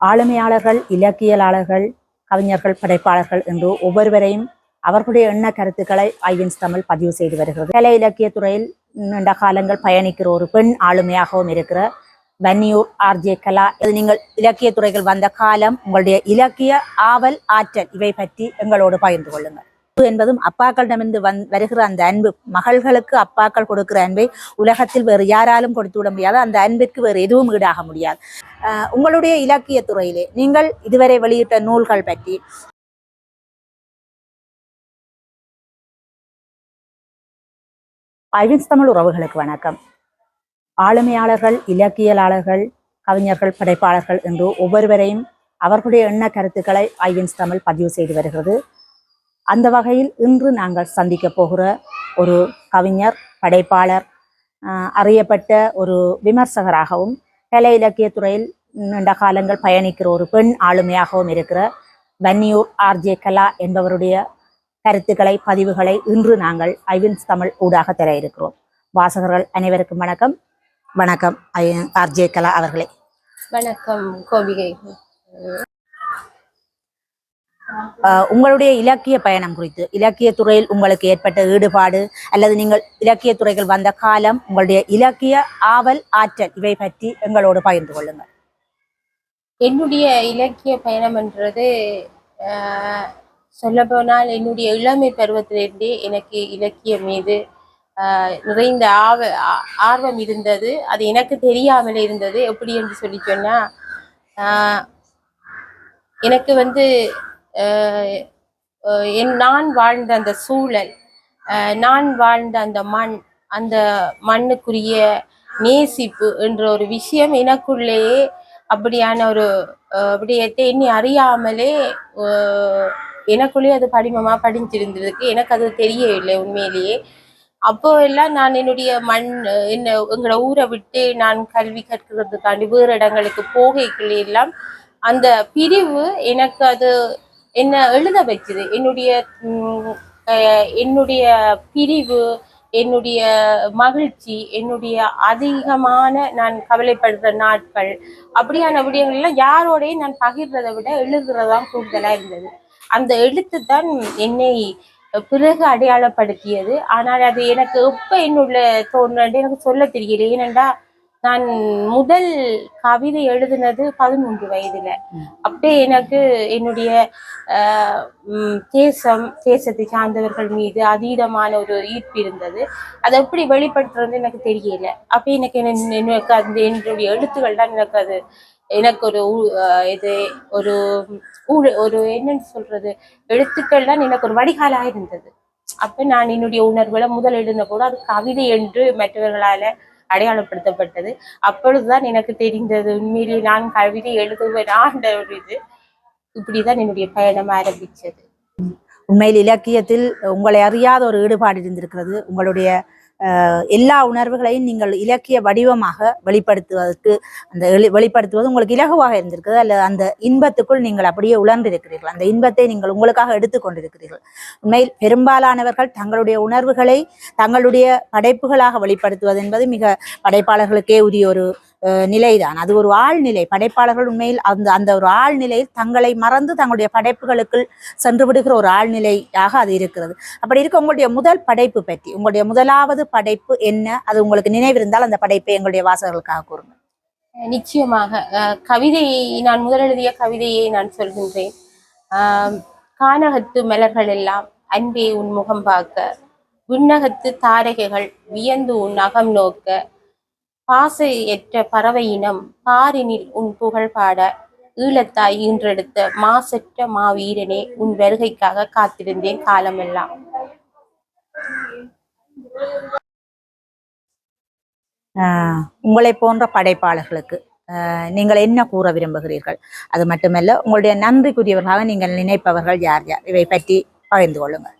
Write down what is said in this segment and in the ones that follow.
ஆளுமையாளர்கள் இலக்கியலாளர்கள் கவிஞர்கள் படைப்பாளர்கள் என்று ஒவ்வொருவரையும் அவர்களுடைய எண்ண கருத்துக்களை ஐயன்ஸ் தமிழ் பதிவு செய்து வருகிறது. கலை இலக்கிய துறையில் நீண்ட காலங்கள் பயணிக்கிற ஒரு பெண் ஆளுமையாகவும் இருக்கிற வன்னியூர் ஆர்ஜே கலா. இது நீங்கள் இலக்கிய துறைகள் வந்த காலம் உங்களுடைய இலக்கிய ஆவல் ஆற்றல் இவை பற்றி எங்களோடு பகிர்ந்து கொள்ளுங்கள். என்பதும் அப்பாக்களிடமிருந்து வந் வருகிற அந்த அன்பு. மகள்களுக்கு அப்பாக்கள் கொடுக்கிற அன்பை உலகத்தில் வேறு யாராலும் கொடுத்து விட முடியாது. அந்த அன்பிற்கு வேறு எதுவும் ஈடாக முடியாது. உங்களுடைய இலக்கிய துறையிலே நீங்கள் இதுவரை வெளியிட்ட நூல்கள் பற்றி ஐவின்ஸ் தமிழ் உறவுகளுக்கு வணக்கம். ஆளுமையாளர்கள் இலக்கியலாளர்கள் கவிஞர்கள் படைப்பாளர்கள் என்று ஒவ்வொருவரையும் அவர்களுடைய எண்ண கருத்துக்களை ஐவின்ஸ் தமிழ் பதிவு செய்து வருகிறது. அந்த வகையில் இன்று நாங்கள் சந்திக்க போகிற ஒரு கவிஞர் படைப்பாளர் ஆஹ் அறியப்பட்ட ஒரு விமர்சகராகவும் கலை இலக்கிய துறையில் நீண்ட காலங்கள் பயணிக்கிற ஒரு பெண் ஆளுமையாகவும் இருக்கிற வன்னியூர் ஆர்ஜே கலா என்பவருடைய கருத்துக்களை பதிவுகளை இன்று நாங்கள் ஐவின்ஸ் தமிழ் ஊடாக தர இருக்கிறோம். வாசகர்கள் அனைவருக்கும் வணக்கம். வணக்கம் ஆர்ஜே கலா அவர்களே. வணக்கம் கோபிகை. உங்களுடைய இலக்கிய பயணம் குறித்து இலக்கிய துறையில் உங்களுக்கு ஏற்பட்ட ஈடுபாடு அல்லது நீங்கள் இலக்கிய துறைகள் வந்த காலம் உங்களுடைய இலக்கிய ஆவல் ஆற்றல் இவை பற்றி எங்களோடு பகிர்ந்து கொள்ளுங்கள். என்னுடைய இலக்கிய பயணம் என்றது சொல்லப்போனால் என்னுடைய இளமை பருவத்திலிருந்தே எனக்கு இலக்கியம் மீது ஆஹ், நிறைந்த ஆவ ஆ- ஆர்வம் இருந்தது. அது எனக்கு தெரியாமல் இருந்தது. எப்படி என்று சொல்லி சொன்னா ஆஹ், எனக்கு வந்து என் நான் வாழ்ந்த அந்த சூழல் நான் வாழ்ந்த அந்த மண் அந்த மண்ணுக்குரிய நேசிப்பு என்ற ஒரு விஷயம் எனக்குள்ளேயே அப்படியான ஒரு விடயத்தை என்னை அறியாமலே எனக்குள்ளேயே அது படிமமா படிஞ்சிருந்திருக்கு எனக்கு அது தெரியவில்லை உண்மையிலேயே. அப்போ எல்லாம் நான் என்னுடைய மண் என்ன எங்களோட ஊரை விட்டு நான் கல்வி கற்கிறதுக்காண்டி வேறு இடங்களுக்கு போகைக்குள்ளே எல்லாம் அந்த பிரிவு எனக்கு அது என்னை எழுத வச்சுது என்னுடைய என்னுடைய பிரிவு என்னுடைய மகிழ்ச்சி என்னுடைய அதிகமான நான் கவலைப்படுற நாட்கள் அப்படியான விடயங்கள்லாம் யாரோடையும் நான் பகிர்றதை விட எழுதுறதான் கூடுதலாக இருந்தது. அந்த எழுத்து தான் என்னை பிறகு அடையாளப்படுத்தியது. ஆனால் அது எனக்கு எப்போ என்னுள்ள தோணுன்னு எனக்கு சொல்ல தெரியல. ஏனென்றா நான் முதல் கவிதை எழுதினது பதிமூன்று வயதுல. அப்படியே எனக்கு என்னுடைய தேசம் தேசத்தை சார்ந்தவர்கள் மீது அதீதமான ஒரு ஈர்ப்பு இருந்தது. அதை எப்படி வெளிப்படுத்துறது எனக்கு தெரியல. அப்போ எனக்கு என்ன- எனக்கு அந்த என்னுடைய எழுத்துக்கள் தான் எனக்கு அது எனக்கு ஒரு இது ஒரு ஊழ- ஒரு என்னன்னு சொல்றது எழுத்துக்கள் தான் எனக்கு ஒரு வடிகாலாக இருந்தது. அப்ப நான் என்னுடைய உணர்வுகளை முதல் எழுதின போது அது கவிதை என்று மற்றவர்களால அடையாளப்படுத்தப்பட்டது. அப்பொழுதுதான் எனக்கு தெரிந்தது. உண்மையிலே நான் கவிதை எழுதுவேனான்ற ஒரு இது. இப்படிதான் என்னுடைய பயணம் ஆரம்பிச்சது. உண்மையில் இலக்கியத்தில் உங்களை அறியாத ஒரு ஈடுபாடு இருந்திருக்கிறது. உங்களுடைய எல்லா உணர்வுகளையும் நீங்கள் இலக்கிய வடிவமாக வெளிப்படுத்துவதற்கு அந்த வெளிப்படுத்துவது உங்களுக்கு இலகுவாக இருந்திருக்குது அல்லது அந்த இன்பத்துக்குள் நீங்கள் அப்படியே உணர்ந்திருக்கிறீர்கள் அந்த இன்பத்தை நீங்கள் உங்களுக்காக எடுத்துக்கொண்டிருக்கிறீர்கள் உண்மையில் பெரும்பாலானவர்கள் தங்களுடைய உணர்வுகளை தங்களுடைய படைப்புகளாக வெளிப்படுத்துவது என்பது மிக படைப்பாளர்களுக்கே உரிய ஒரு நிலைதான். அது ஒரு ஆழ்நிலை. படைப்பாளர்கள் உண்மையில் அந்த அந்த ஒரு ஆழ்நிலையில் தங்களை மறந்து தங்களுடைய படைப்புகளுக்குள் சென்று விடுகிற ஒரு ஆழ்நிலையாக அது இருக்கிறது. அப்படி இருக்க உங்களுடைய முதல் படைப்பு பற்றி உங்களுடைய முதலாவது படைப்பு என்ன? அது உங்களுக்கு நினைவிருந்தால் அந்த படைப்பை எங்களுடைய வாசகர்களுக்காக கூறுங்க நிச்சயமாக. கவிதையை நான் முதல் எழுதிய கவிதையை நான் சொல்கின்றேன். கானகத்து மலர்கள் எல்லாம் அன்பே உன் முகம் பார்க்க விண்ணகத்து தாரகைகள் வியந்து உன் அகம் நோக்க பாசையற்ற பறவை இனம் பாரினில் உன் புகழ் பாட ஈழத்தாய் ஈன்றெடுத்த மாசற்ற மாவீரனே உன் வருகைக்காக காத்திருந்தேன் காலமெல்லாம். உங்களை போன்ற படைப்பாளர்களுக்கு நீங்கள் என்ன கூற விரும்புகிறீர்கள்? அது மட்டுமல்ல உங்களுடைய நன்றிக்குரியவர்களாக நீங்கள் நினைப்பவர்கள் யார் யார்? இவை பற்றி பகிர்ந்து கொள்ளுங்கள்.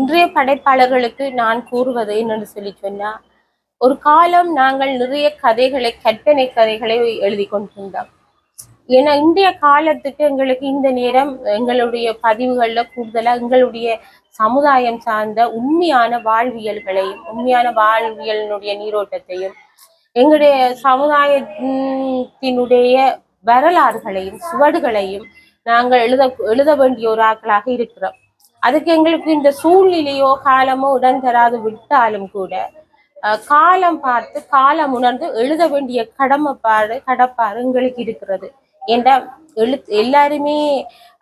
இன்றைய படைப்பாளர்களுக்கு நான் கூறுவது என்னன்னு சொல்லி சொன்னா ஒரு காலம் நாங்கள் நிறைய கதைகளை கற்பனை கதைகளை எழுதி கொண்டிருந்தோம். ஏன்னா இன்றைய காலத்துக்கு எங்களுக்கு இந்த நேரம் எங்களுடைய பதிவுகளில் கூடுதலா எங்களுடைய சமுதாயம் சார்ந்த உண்மையான வாழ்வியல்களையும் உண்மையான வாழ்வியலினுடைய நீரோட்டத்தையும் எங்களுடைய சமுதாயத்தினுடைய வரலாறுகளையும் சுவடுகளையும் நாங்கள் எழுத எழுத வேண்டிய ஒரு ஆட்களாக இருக்கிறோம். அதுக்கு எங்களுக்கு இந்த சூழ்நிலையோ காலமோ உடன் தராது விட்டாலும் கூட காலம் பார்த்து காலம் உணர்ந்து எழுத வேண்டிய கடமைப்பாடு கடப்பாடு எங்களுக்கு இருக்கிறது. என்ற எழு எல்லாருமே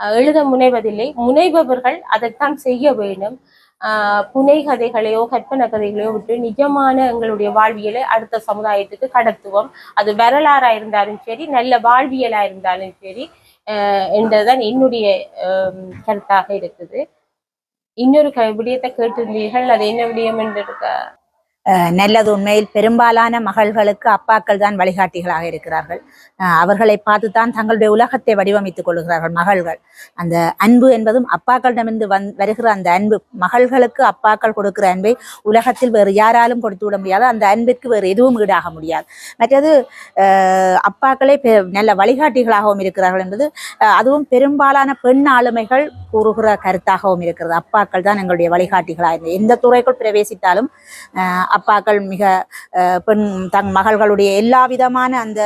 எழுத முனைவதில்லை. முனைபவர்கள் அதைத்தான் செய்ய வேண்டும். ஆஹ் புனை கதைகளையோ கற்பனை கதைகளையோ விட்டு நிஜமான எங்களுடைய வாழ்வியலை அடுத்த சமுதாயத்துக்கு கடத்துவோம். அது வரலாறா இருந்தாலும் சரி நல்ல வாழ்வியலா இருந்தாலும் சரி ஆஹ் என்றதுதான் என்னுடைய கருத்தாக இருக்குது. இன்னொரு க விடயத்தை கேட்டிருந்தீர்கள். அது என்ன விடயம் என்று நல்லது உண்மையில் பெரும்பாலான மகள்களுக்கு அப்பாக்கள் தான் வழிகாட்டிகளாக இருக்கிறார்கள். அஹ் அவர்களை பார்த்து தான் தங்களுடைய உலகத்தை வடிவமைத்துக் கொள்கிறார்கள் மகள்கள். அந்த அன்பு என்பதும் அப்பாக்களிடமிருந்து வந் வருகிற அந்த அன்பு மகள்களுக்கு அப்பாக்கள் கொடுக்கிற அன்பை உலகத்தில் வேறு யாராலும் கொடுத்து விட முடியாது அந்த அன்பிற்கு வேறு எதுவும் ஈடாக முடியாது. மற்றது அப்பாக்களே பெ- நல்ல வழிகாட்டிகளாகவும் இருக்கிறார்கள் என்பது அஹ் அதுவும் பெரும்பாலான பெண் ஆளுமைகள் கூறுகிற கருத்தாகவும் இருக்கிறது. அப்பாக்கள் தான் எங்களுடைய வழிகாட்டிகளாக இருந்தது எந்த துறைக்குள் பிரவேசித்தாலும் அப்பாக்கள் மிக அஹ், பெண் தங் மகள்களுடைய எல்லா விதமான அந்த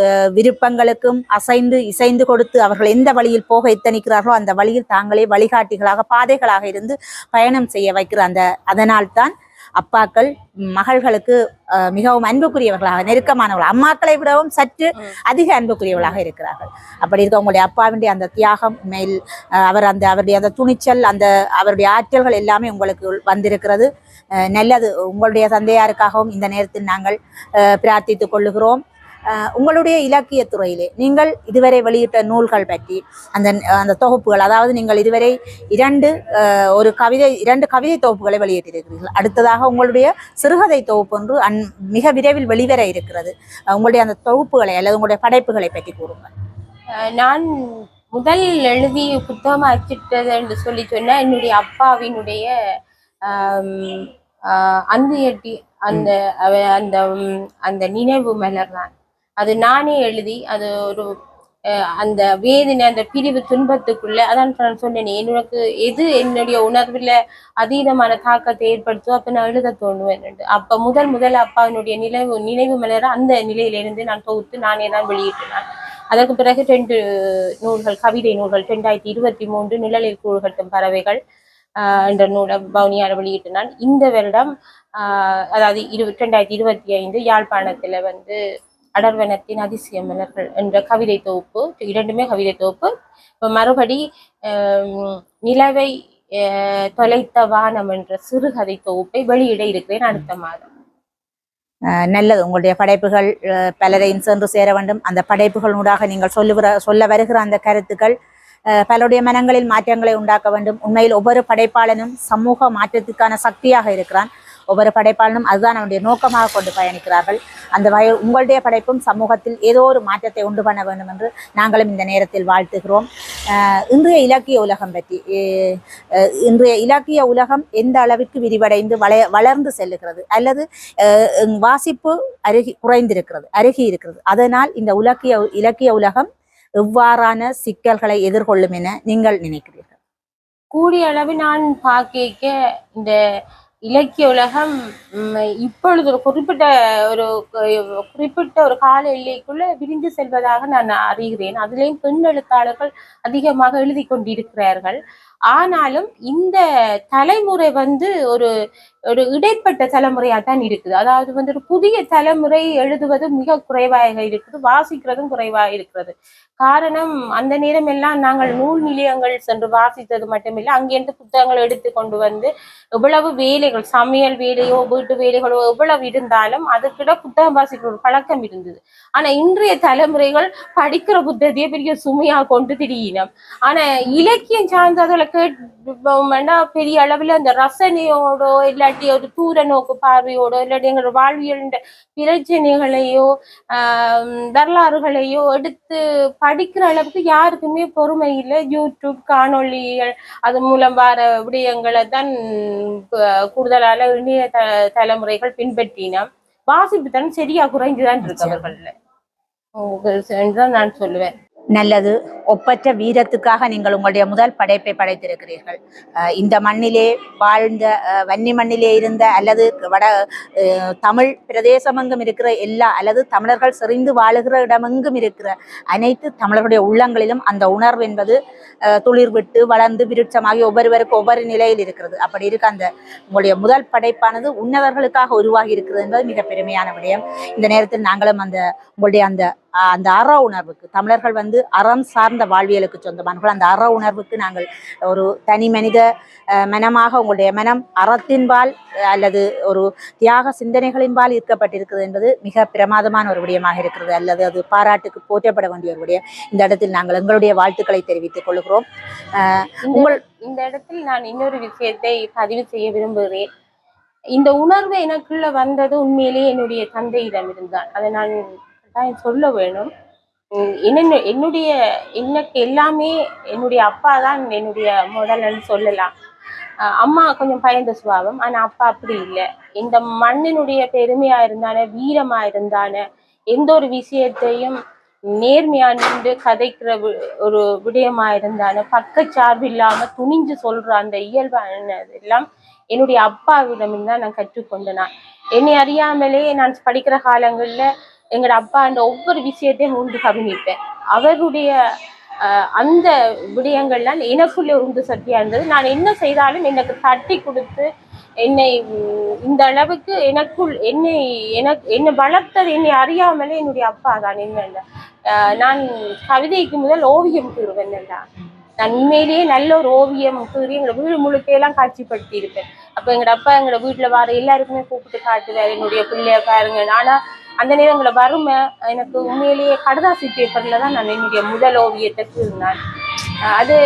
அஹ், விருப்பங்களுக்கும் அசைந்து இசைந்து கொடுத்து அவர்கள் எந்த வழியில் போக எத்தனிக்கிறார்களோ அந்த வழியில் தாங்களே வழிகாட்டிகளாக பாதைகளாக இருந்து பயணம் செய்ய வைக்கிற அந்த அதனால்தான் அப்பாக்கள் மகள்களுக்கு அஹ், மிகவும் அன்புக்குரியவர்களாக நெருக்கமானவர்கள் அம்மாக்களை விடவும் சற்று அதிக அன்புக்குரியவர்களாக இருக்கிறார்கள். அப்படி இருக்க உங்களுடைய அப்பாவினுடைய அந்த தியாகம் மேல் அவர் அந்த அவருடைய அந்த துணிச்சல் அந்த அவருடைய ஆற்றல்கள் எல்லாமே உங்களுக்கு வந்திருக்கிறது. அஹ், நல்லது. உங்களுடைய தந்தையாருக்காகவும் இந்த நேரத்தில் நாங்கள் அஹ், பிரார்த்தித்துக் கொள்ளுகிறோம். உங்களுடைய இலக்கிய துறையிலே நீங்கள் இதுவரை வெளியிட்ட நூல்கள் பற்றி அந்த அந்த தொகுப்புகள் அதாவது நீங்கள் இதுவரை இரண்டு ஒரு கவிதை இரண்டு கவிதை தொகுப்புகளை வெளியிட்டிருக்கிறீர்கள். அடுத்ததாக உங்களுடைய சிறுகதை தொகுப்பு ஒன்று அன் மிக விரைவில் வெளிவர இருக்கிறது. உங்களுடைய அந்த தொகுப்புகளை அல்லது உங்களுடைய படைப்புகளை பற்றி கூறுங்கள். நான் முதல் எழுதி புத்தகமாக அச்சிட்டது என்று சொல்லி சொன்னால் என்னுடைய அப்பாவினுடைய அந்த எட்டி அந்த அந்த அந்த நினைவு மலர் தான். அது நானே எழுதி அது ஒரு அந்த வேதனை அந்த பிரிவு துன்பத்துக்குள்ள அதான் நான் சொன்னேன் எனக்கு எது என்னுடைய உணர்வுல அதீதமான தாக்கத்தை ஏற்படுத்தோ அப்ப நான் எழுத தோணுவேன் என்று. அப்ப முதல் முதல் அப்பாவினுடைய நினைவு நினைவு மலர அந்த நிலையிலிருந்து நான் தொகுத்து நானே தான் வெளியிட்டேன் அதற்கு பிறகு ரெண்டு நூல்கள் கவிதை நூல்கள் ரெண்டாயிரத்தி இருபத்தி மூன்று நிழலில் கூழ்கட்டும் பறவைகள் ஆஹ் என்ற நூலை பவுனியார் வெளியிட்டினான் இந்த வருடம் ஆஹ் அதாவது இரு ரெண்டாயிரத்தி இருபத்தி ஐந்து யாழ்ப்பாணத்துல வந்து அடர்வனத்தின் அதிசய மலர்கள் என்ற கவிதை தொகுப்பு இரண்டுமே கவிதை தொகுப்பு. இப்போ மறுபடி நிலவை தொலைத்த வானம் என்ற சிறுகதை தொகுப்பை வெளியிட இருக்கிறேன் அடுத்த மாதம். நல்லது. உங்களுடைய படைப்புகள் அஹ், பலரையும் சென்று சேர வேண்டும். அந்த படைப்புகளூடாக நீங்கள் சொல்லுகிற சொல்ல வருகிற அந்த கருத்துக்கள் அஹ், பலருடைய மனங்களில் மாற்றங்களை உண்டாக்க வேண்டும். உண்மையில் ஒவ்வொரு படைப்பாளனும் சமூக மாற்றத்திற்கான சக்தியாக இருக்கிறான். ஒவ்வொரு படைப்பாளனும் அதுதான் அவனுடைய நோக்கமாக கொண்டு பயணிக்கிறார்கள். அந்த வய உங்களுடைய படைப்பும் சமூகத்தில் ஏதோ ஒரு மாற்றத்தை உண்டு பண்ண வேண்டும் என்று நாங்களும் இந்த நேரத்தில் வாழ்த்துகிறோம். அஹ், இன்றைய இலக்கிய உலகம் பற்றி அஹ், அஹ், இன்றைய இலக்கிய உலகம் எந்த அளவிற்கு விரிவடைந்து வள வளர்ந்து செல்லுகிறது அல்லது அஹ், வாசிப்பு அருகி குறைந்திருக்கிறது அருகி இருக்கிறது. அதனால் இந்த உலக்கிய இலக்கிய உலகம் எவ்வாறான சிக்கல்களை எதிர்கொள்ளும் என நீங்கள் நினைக்கிறீர்கள்? கூடிய அளவு நான் பார்க்க இந்த இலக்கிய உலகம் இப்பொழுது ஒரு குறிப்பிட்ட ஒரு குறிப்பிட்ட ஒரு கால எல்லைக்குள்ள விரிந்து செல்வதாக நான் அறிகிறேன். அதுலேயும் பெண் எழுத்தாளர்கள் அதிகமாக எழுதி கொண்டிருக்கிறார்கள். ஆனாலும் இந்த தலைமுறை வந்து ஒரு ஒரு இடைப்பட்ட தலைமுறையா தான் இருக்குது. அதாவது வந்து ஒரு புதிய தலைமுறை எழுதுவது மிக குறைவாக இருக்குது வாசிக்கிறதும் குறைவாக இருக்கிறது. காரணம் அந்த நேரம் எல்லாம் நாங்கள் நூல் நிலையங்கள் சென்று வாசித்தது மட்டுமில்லை அங்கிருந்து புத்தகங்கள் எடுத்து கொண்டு வந்து எவ்வளவு வேலைகள் சமையல் வேலையோ வீட்டு வேலைகளோ எவ்வளவு இருந்தாலும் அதுக்கிட புத்தகம் வாசிக்கிற ஒரு பழக்கம் இருந்தது. ஆனா இன்றைய தலைமுறைகள் படிக்கிற புத்தகத்தையே பெரிய சுமையா கொண்டு திரியினம். ஆனா இலக்கியம் சார்ந்ததுல கேட்டோம்னா பெரிய அளவுல அந்த ரசனையோடோ இல்லாட்டி ஒரு தூர நோக்கு பார்வையோடோ இல்லாட்டி எங்களோட வாழ்வியல் பிரச்சனைகளையோ வரலாறுகளையோ எடுத்து படிக்கிற அளவுக்கு யாருக்குமே பொறுமை இல்லை யூடியூப் காணொளிகள் அது மூலம் வர விடயங்களை தான் கூடுதலான இணைய த தலைமுறைகள் பின்பற்றினா வாசிப்பு தரம் சரியா குறைந்துதான் இருக்கு அவர்கள்ல தான் நான் சொல்லுவேன் நல்லது. ஒப்பற்ற வீரத்துக்காக நீங்கள் உங்களுடைய முதல் படைப்பை படைத்திருக்கிறீர்கள். அஹ் இந்த மண்ணிலே வாழ்ந்த அஹ் வன்னி மண்ணிலே இருந்த அல்லது வட தமிழ் பிரதேசமெங்கும் இருக்கிற எல்லா அல்லது தமிழர்கள் செறிந்து வாழுகிற இடமெங்கும் இருக்கிற அனைத்து தமிழர்களுடைய உள்ளங்களிலும் அந்த உணர்வு என்பது அஹ் துளிர் விட்டு வளர்ந்து விருட்சமாகி ஒவ்வொருவருக்கு ஒவ்வொரு நிலையில் இருக்கிறது. அப்படி இருக்க அந்த உங்களுடைய முதல் படைப்பானது உன்னதர்களுக்காக உருவாகி இருக்கிறது என்பது மிக பெருமையான விடயம். இந்த நேரத்தில் நாங்களும் அந்த உங்களுடைய அந்த அந்த அற உணர்வுக்கு. தமிழர்கள் வந்து அறம் சார்ந்த வாழ்வியலுக்கு சொந்தமானவர்கள். அந்த அற உணர்வுக்கு நாங்கள் ஒரு தனி மனித மனமாக உங்களுடைய மனம் அறத்தின்பால் அல்லது ஒரு தியாக சிந்தனைகளின்பால் ஈர்க்கப்பட்டிருக்கிறது என்பது மிக பிரமாதமான ஒரு விடயமாக இருக்கிறது. அல்லது அது பாராட்டுக்கு போற்றப்பட வேண்டிய ஒரு விடயம். இந்த இடத்தில் நாங்கள் எங்களுடைய வாழ்த்துக்களை தெரிவித்துக் கொள்கிறோம். உங்கள் இந்த இடத்தில் நான் இன்னொரு விஷயத்தை பதிவு செய்ய விரும்புகிறேன். இந்த உணர்வு எனக்குள்ள வந்தது உண்மையிலேயே என்னுடைய தந்தையிடம் இருந்தான் அதை நான் கட்டாயம் சொல்ல வேணும். என்ன என்னுடைய எனக்கு எல்லாமே என்னுடைய அப்பா தான் என்னுடைய முதல்னு சொல்லலாம். அம்மா கொஞ்சம் பயந்த சுபாவம் ஆனால் அப்பா அப்படி இல்லை. இந்த மண்ணினுடைய பெருமையா இருந்தானே வீரமா இருந்தானே எந்த ஒரு விஷயத்தையும் நேர்மையா நின்று கதைக்கிற வி- ஒரு விடயமா இருந்தானே பக்கச்சார்பு இல்லாம துணிஞ்சு சொல்ற அந்த இயல்பானதெல்லாம் என்னுடைய அப்பாவிடம் தான் நான் கற்றுக்கொண்டேன். என்னை அறியாமலே நான் படிக்கிற காலங்களில் எங்களோட அப்பா அந்த ஒவ்வொரு விஷயத்தையும் உண்டு கவனிப்பேன். அவருடைய அந்த விடயங்கள்லாம் எனக்குள்ள உந்து சக்தியாக இருந்தது நான் என்ன செய்தாலும் எனக்கு தட்டி கொடுத்து என்னை இந்த அளவுக்கு எனக்குள் என்னை எனக்கு என்னை வளர்த்தது என்னை அறியாமலே என்னுடைய அப்பா தான். என்ன நான் கவிதைக்கு முதல் ஓவியம் கூறுவேன் நான் நான் உண்மையிலேயே நல்ல ஒரு ஓவியம் கூறி எங்களோட வீடு முழுக்கையெல்லாம் காட்சிப்படுத்தி இருப்பேன் அப்போ எங்களோட அப்பா எங்களோட வீட்டில் வர எல்லாருக்குமே கூப்பிட்டு காட்டுவார். என்னுடைய பிள்ளைய பாருங்க ஆனா அந்த நேரங்கள வறுமை எனக்கு உண்மையிலேயே கடதாசி பேப்பர்ல தான் நான் என்னுடைய முதல் ஓவியத்தை கூறினேன் அது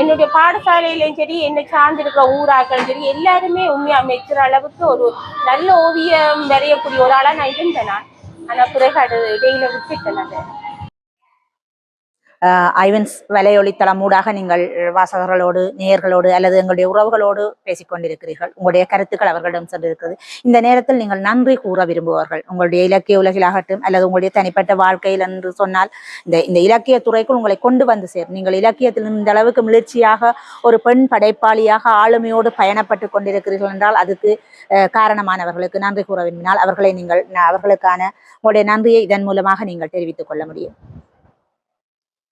என்னுடைய பாடசாலையிலையும் சரி என்னை சார்ந்திருக்கிற ஊராக்களும் சரி எல்லாருமே உண்மையா மெச்சுற அளவுக்கு ஒரு நல்ல ஓவியம் வரையக்கூடிய ஒரு ஆளா நான் இருந்தேன் நான். ஆனா பிறகு அது இடையில விட்டுட்டேன் அதை ஐவன்ஸ் வலையொலித்தளம் ஊடாக நீங்கள் வாசகர்களோடு நேயர்களோடு அல்லது எங்களுடைய உறவுகளோடு பேசிக்கொண்டிருக்கிறீர்கள். உங்களுடைய கருத்துக்கள் அவர்களிடம் சென்றிருக்கிறது. இந்த நேரத்தில் நீங்கள் நன்றி கூற விரும்புவார்கள். உங்களுடைய இலக்கிய உலகிலாகட்டும் அல்லது உங்களுடைய தனிப்பட்ட வாழ்க்கையில் என்று சொன்னால் இந்த இந்த இலக்கிய துறைக்குள் உங்களை கொண்டு வந்து சேரும் நீங்கள் இலக்கியத்தில் இந்த அளவுக்கு மிளிர்ச்சியாக ஒரு பெண் படைப்பாளியாக ஆளுமையோடு பயணப்பட்டு கொண்டிருக்கிறீர்கள் என்றால் அதுக்கு அஹ், காரணமானவர்களுக்கு நன்றி கூற விரும்பினால் அவர்களை நீங்கள் அவர்களுக்கான உங்களுடைய நன்றியை இதன் மூலமாக நீங்கள் தெரிவித்துக் கொள்ள முடியும்.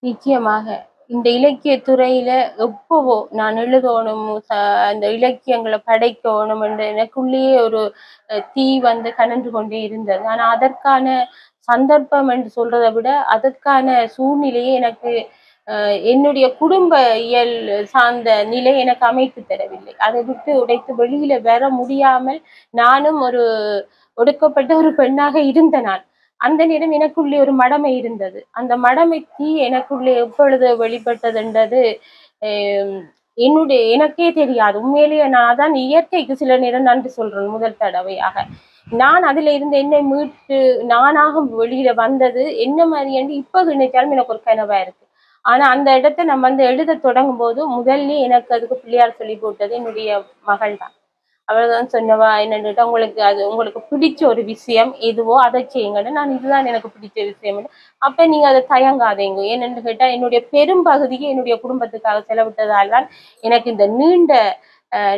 நிச்சயமாக. இந்த இலக்கிய துறையில எப்பவோ நான் எழுதணும் அந்த இலக்கியங்களை படைக்கணும் என்று எனக்குள்ளேயே ஒரு தீ வந்து கனன்று கொண்டே இருந்தது. ஆனால் அதற்கான சந்தர்ப்பம் என்று சொல்றதை விட அதற்கான சூழ்நிலையை எனக்கு என்னுடைய குடும்ப இயல் சார்ந்த நிலை எனக்கு அமைத்து தரவில்லை. அதை விட்டு உடைத்து வெளியில வர முடியாமல் நானும் ஒரு ஒடுக்கப்பட்ட ஒரு பெண்ணாக இருந்த நான். அந்த நேரம் எனக்குள்ளே ஒரு மடமை இருந்தது. அந்த மடமை தீ எனக்குள்ளே எப்பொழுது வெளிப்பட்டதுன்றது என்னுடைய எனக்கே தெரியாது. உண்மையிலேயே நான் தான் இயற்கைக்கு சில நேரம் நன்றி சொல்றேன் முதல் தடவையாக. நான் அதுல இருந்து என்னை மீட்டு நானாக வெளியில வந்தது என்ன மாதிரியாண்டு இப்போ இப்ப நினைச்சாலும் எனக்கு ஒரு கனவா இருக்கு. ஆனா அந்த இடத்த நம்ம வந்து எழுத தொடங்கும் போது முதல்ல எனக்கு அதுக்கு பிள்ளையார் சொல்லி போட்டது என்னுடைய மகள் தான் அவள் தான் சொன்னவா என்னன்னுட்டு உங்களுக்கு அது உங்களுக்கு பிடிச்ச ஒரு விஷயம் எதுவோ அதை செய்யுங்கன்னு. நான் இதுதான் எனக்கு பிடிச்ச விஷயம் அப்ப நீங்க அதை தயங்காதீங்க. ஏன்னு கேட்டா என்னுடைய பெரும்பகுதியை என்னுடைய குடும்பத்துக்காக செலவிட்டதால் தான் எனக்கு இந்த நீண்ட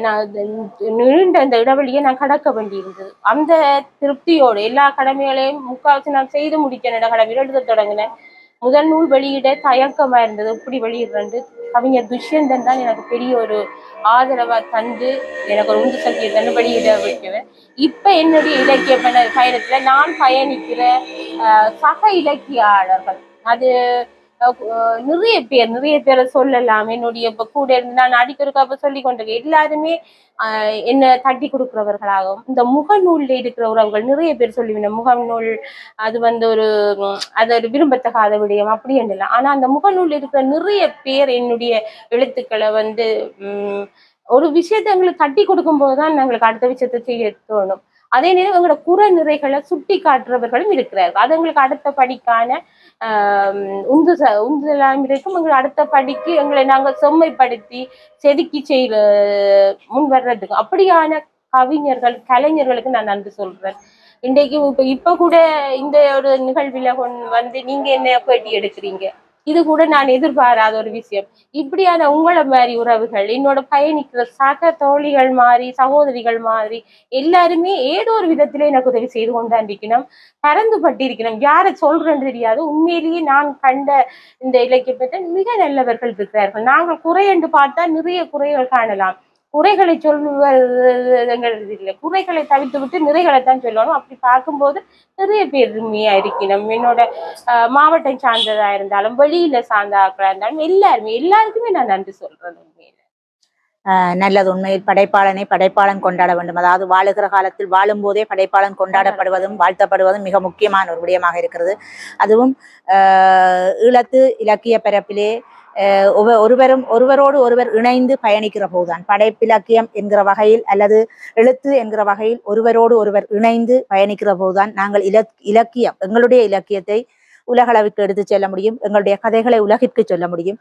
நான் இந்த நீண்ட இந்த இடைவெளியை நான் கடக்க வேண்டியிருந்தது. அந்த திருப்தியோடு எல்லா கடமைகளையும் முக்கால்வாசி நான் செய்து முடிச்சேன் என்னோட எழுத தொடங்கினேன். முதல் நூல் வெளியிட தயக்கமாக இருந்தது. இப்படி வெளியிடுறது கவிஞர் துஷ்யந்தன் தான் எனக்கு பெரிய ஒரு ஆதரவாக தந்து எனக்கு ஒரு உந்து சக்தியை தந்து வெளியிட வைக்கிறேன் இப்போ என்னுடைய இலக்கிய பயணத்தில் நான் பயணிக்கிற சக இலக்கியாளர்கள் அது நிறைய பேர் நிறைய பேரை சொல்லலாம். என்னுடைய இப்ப கூட இருந்து நான் அடிக்கிறதுக்கு சொல்லி கொண்டிருக்கேன் எல்லாருமே ஆஹ், என்ன தட்டி கொடுக்கிறவர்களாகவும் இந்த முகநூல்ல இருக்கிற உறவுகள் நிறைய பேர் சொல்லுவேன் முகநூல் அது வந்து ஒரு அது ஒரு விரும்பத்தகாத விடயம் அப்படி என்றலாம் ஆனா அந்த முகநூல் இருக்கிற நிறைய பேர் என்னுடைய எழுத்துக்களை வந்து உம், ஒரு விஷயத்தை எங்களுக்கு தட்டி கொடுக்கும் போதுதான் எங்களுக்கு அடுத்த விஷயத்தை செய்ய தோணும். அதே நேரம் எங்களோட குற நிறைகளை சுட்டி காட்டுறவர்களும் இருக்கிறார்கள். அது எங்களுக்கு அடுத்த படிக்கான உந்து உந்துதலாம் இருக்கும். எங்களை அடுத்த படிக்கு எங்களை நாங்கள் செம்மைப்படுத்தி செதுக்கி செய் முன் வர்றதுக்கு. அப்படியான கவிஞர்கள் கலைஞர்களுக்கு நான் நன்றி சொல்றேன். இன்றைக்கு இப்போ இப்போ கூட இந்த ஒரு நிகழ்வில் வந்து நீங்கள் என்ன பேட்டி எடுக்கிறீங்க? இது கூட நான் எதிர்பாராத ஒரு விஷயம். இப்படியான உங்களை மாதிரி உறவுகள் என்னோட பயணிக்கிற சக தோழிகள் மாதிரி சகோதரிகள் மாதிரி எல்லாருமே ஏதோ ஒரு விதத்திலே எனக்கு உதவி செய்து கொண்டாண்டிருக்கணும் பறந்து பட்டிருக்கணும். யாரை சொல்றேன்னு தெரியாது. உண்மையிலேயே நான் கண்ட இந்த இலக்கியத்தை மிக நல்லவர்கள் இருக்கிறார்கள். நாங்கள் குறை என்று பார்த்தா நிறைய குறைகள் காணலாம். குறைகளை சொல்லுவதுங்கிறது இல்லை குறைகளை தவிர்த்து விட்டு நிறைகளை தான் சொல்லணும். அப்படி பார்க்கும்போது நிறைய பெருமையா இருக்கணும் என்னோட மாவட்டம் சார்ந்ததா இருந்தாலும் வெளியில சார்ந்த ஆக்களா இருந்தாலும் எல்லாருமே எல்லாருக்குமே நான் நன்றி சொல்றேன் உண்மையில. நல்லது உண்மையில். படைப்பாளனை படைப்பாளன் கொண்டாட வேண்டும். அதாவது வாழுகிற காலத்தில் வாழும்போதே படைப்பாளன் கொண்டாடப்படுவதும் வாழ்த்தப்படுவதும் மிக முக்கியமான ஒரு விடயமாக இருக்கிறது. அதுவும் ஈழத்து இலக்கிய பரப்பிலே ஒருவரும் ஒருவரோடு ஒருவர் இணைந்து பயணிக்கிற போதுதான். படைப்பிலக்கியம் என்கிற வகையில் அல்லது எழுத்து என்கிற வகையில் ஒருவரோடு ஒருவர் இணைந்து பயணிக்கிற போதுதான் நாங்கள் இலக் இலக்கியம் எங்களுடைய இலக்கியத்தை உலகளவுக்கு எடுத்து செல்ல முடியும். எங்களுடைய கதைகளை உலகிற்கு சொல்ல முடியும்.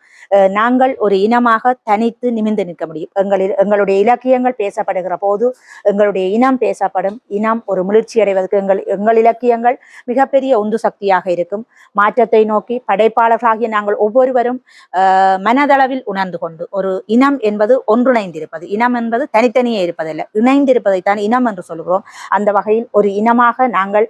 நாங்கள் ஒரு இனமாக தனித்து நிமிந்து நிற்க முடியும். எங்களில் எங்களுடைய இலக்கியங்கள் பேசப்படுகிற போது எங்களுடைய இனம் பேசப்படும். இனம் ஒரு முளிர்ச்சி அடைவதற்கு எங்கள் எங்கள் இலக்கியங்கள் மிகப்பெரிய உந்து சக்தியாக இருக்கும். மாற்றத்தை நோக்கி படைப்பாளர்களாகிய நாங்கள் ஒவ்வொருவரும் மனதளவில் உணர்ந்து கொண்டு ஒரு இனம் என்பது ஒன்றிணைந்திருப்பது. இனம் என்பது தனித்தனியே இருப்பதல்ல. இணைந்திருப்பதைத்தான் இனம் என்று சொல்கிறோம். அந்த வகையில் ஒரு இனமாக நாங்கள்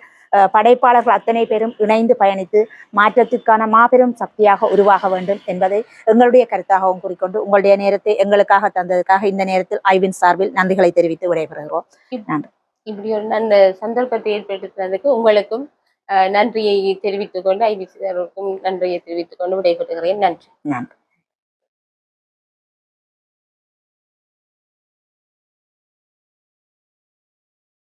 படைப்பாளர்கள் அத்தனை பேரும் இணைந்து பயணித்து மாற்றத்திற்கான மாபெரும் சக்தியாக உருவாக வேண்டும் என்பதை எங்களுடைய கருத்தாகவும் கூறிக்கொண்டு உங்களுடைய நேரத்தை எங்களுக்காக தந்ததுக்காக இந்த நேரத்தில் ஐவின் சார்பில் நன்றிகளை தெரிவித்து விடைபெறுகிறோம். இப்படி ஒரு நல்ல சந்தர்ப்பத்தை ஏற்படுத்தினதுக்கு உங்களுக்கும் நன்றியை தெரிவித்துக் கொண்டு ஐபிசி நன்றியை தெரிவித்துக் கொண்டு விடைபெறுகிறேன். நன்றி. நன்றி.